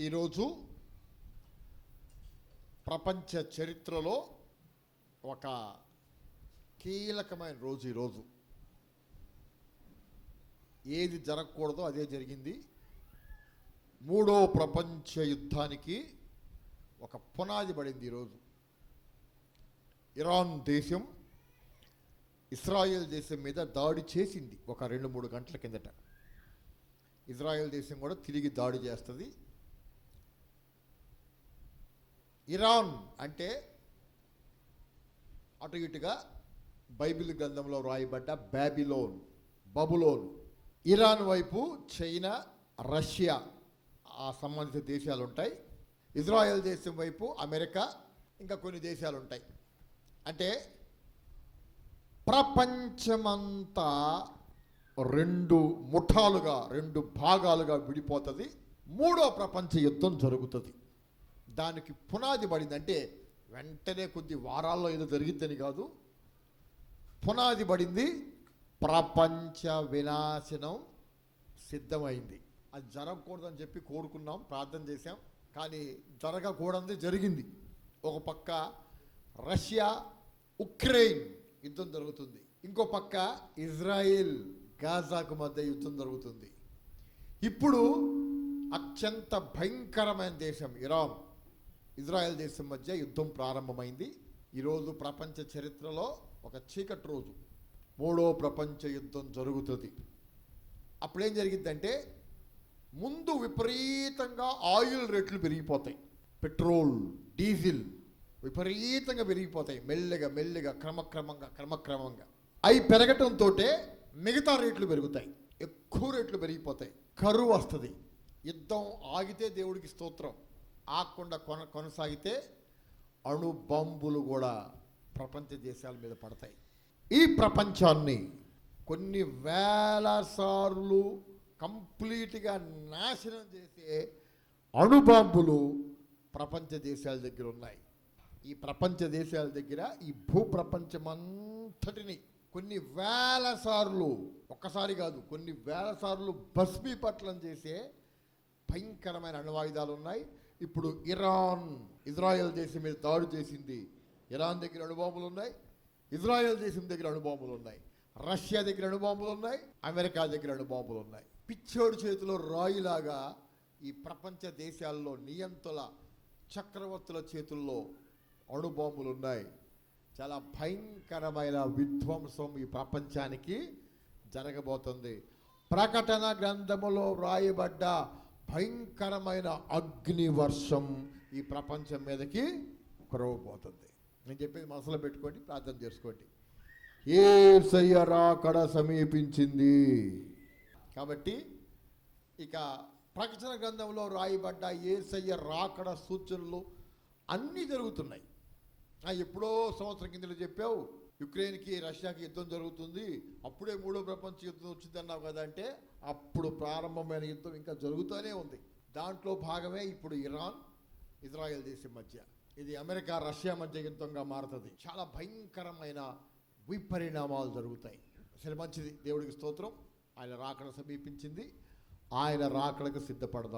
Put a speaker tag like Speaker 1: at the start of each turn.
Speaker 1: ఈరోజు ప్రపంచ చరిత్రలో ఒక కీలకమైన రోజు ఈరోజు. ఏది జరగకూడదో అదే జరిగింది. మూడో ప్రపంచ యుద్ధానికి ఒక పునాది పడింది ఈరోజు. ఇరాన్ దేశం ఇస్రాయెల్ దేశం మీద దాడి చేసింది ఒక రెండు మూడు గంటల కిందట. ఇజ్రాయెల్ దేశం కూడా తిరిగి దాడి చేస్తుంది. ఇరాన్ అంటే అటు ఇటుగా బైబిల్ గ్రంథంలో రాయబడ్డ బ్యాబిలోన్ బబులోన్. ఇరాన్ వైపు చైనా రష్యా ఆ సంబంధిత దేశాలు ఉంటాయి ఇజ్రాయెల్ దేశం వైపు అమెరికా ఇంకా కొన్ని దేశాలు ఉంటాయి అంటే ప్రపంచమంతా రెండు ముఠాలుగా రెండు భాగాలుగా విడిపోతుంది. మూడో ప్రపంచ యుద్ధం జరుగుతుంది. దానికి పునాది పడింది అంటే వెంటనే కొద్ది వారాల్లో ఏదో జరిగిద్దని కాదు. పునాది పడింది ప్రపంచ వినాశనం సిద్ధమైంది. అది జరగకూడదని చెప్పి కోరుకున్నాం ప్రార్థన చేశాం. కానీ జరగకూడదు జరిగింది. ఒక పక్క రష్యా ఉక్రెయిన్ యుద్ధం జరుగుతుంది. ఇంకో పక్క ఇజ్రాయిల్ గాజాకు మధ్య యుద్ధం జరుగుతుంది. ఇప్పుడు అత్యంత భయంకరమైన దేశం ఇరాన్. ఇజ్రాయెల్ దేశం మధ్య యుద్ధం ప్రారంభమైంది. ఈరోజు ప్రపంచ చరిత్రలో ఒక చీకటి రోజు. మూడో ప్రపంచ యుద్ధం జరుగుతుంది. అప్పుడేం జరిగిద్దంటే ముందు విపరీతంగా ఆయిల్ రేట్లు పెరిగిపోతాయి. పెట్రోల్ డీజిల్ విపరీతంగా పెరిగిపోతాయి. మెల్లగా మెల్లగా క్రమక్రమంగా క్రమక్రమంగా. అవి పెరగటంతో మిగతా రేట్లు పెరుగుతాయి. ఎక్కువ రేట్లు పెరిగిపోతాయి. కరువు వస్తుంది. యుద్ధం ఆగితే దేవుడికి స్తోత్రం. ఆకుండా కొన కొనసాగితే అణుబాంబులు కూడా ప్రపంచ దేశాల మీద పడతాయి. ఈ ప్రపంచాన్ని కొన్ని వేల సార్లు కంప్లీట్గా నాశనం చేసే అణుబాంబులు ప్రపంచ దేశాల దగ్గర ఉన్నాయి. ఈ ప్రపంచ దేశాల దగ్గర ఈ భూప్రపంచమంతటిని కొన్ని వేల సార్లు ఒక్కసారి కాదు కొన్ని వేల సార్లు భస్మీపట్లం చేసే భయంకరమైన అణువాయుధాలు ఉన్నాయి. ఇప్పుడు ఇరాన్ ఇజ్రాయెల్ దేశం మీద దాడి చేసింది. ఇరాన్ దగ్గర అణుబాంబులు ఉన్నాయి ఇజ్రాయెల్ దేశం దగ్గర అణుబాంబులు ఉన్నాయి రష్యా దగ్గర అణుబాంబులు ఉన్నాయి అమెరికా దగ్గర అణుబాంబులు ఉన్నాయి. పిచ్చోడి చేతిలో రాయిలాగా ఈ ప్రపంచ దేశాల్లో నియంతుల చక్రవర్తుల చేతుల్లో అణుబాంబులు ఉన్నాయి. చాలా భయంకరమైన విధ్వంసం ఈ ప్రపంచానికి జరగబోతుంది. ప్రకటన గ్రంథములో వ్రాయబడ్డ భయంకరమైన అగ్ని వర్షం ఈ ప్రపంచం మీదకి కురవబోతుంది. నేను చెప్పేది మనసులో పెట్టుకోండి ప్రార్థన చేసుకోండి. ఏ రాకడ సమీపించింది. కాబట్టి ఇక ప్రకటన గ్రంథంలో రాయబడ్డ ఏసయ్య రాకడ సూచనలు అన్నీ జరుగుతున్నాయి. ఎప్పుడో సంవత్సరం కిందలో చెప్పావు యుక్రెయిన్కి రష్యాకి యుద్ధం జరుగుతుంది. అప్పుడే మూడో ప్రపంచ యుద్ధం వచ్చిందన్నావు కదా అంటే అప్పుడు ప్రారంభమైన యుద్ధం ఇంకా జరుగుతూనే ఉంది. దాంట్లో భాగమే ఇప్పుడు ఇరాన్ ఇజ్రాయెల్ దేశం మధ్య. ఇది అమెరికా రష్యా మధ్య యుద్ధంగా మారుతుంది. చాలా భయంకరమైన విపరిణామాలు జరుగుతాయి. సరే మంచిది. దేవుడికి స్తోత్రం. ఆయన రాకడ సమీపించింది. ఆయన రాకడకు సిద్ధపడదాం.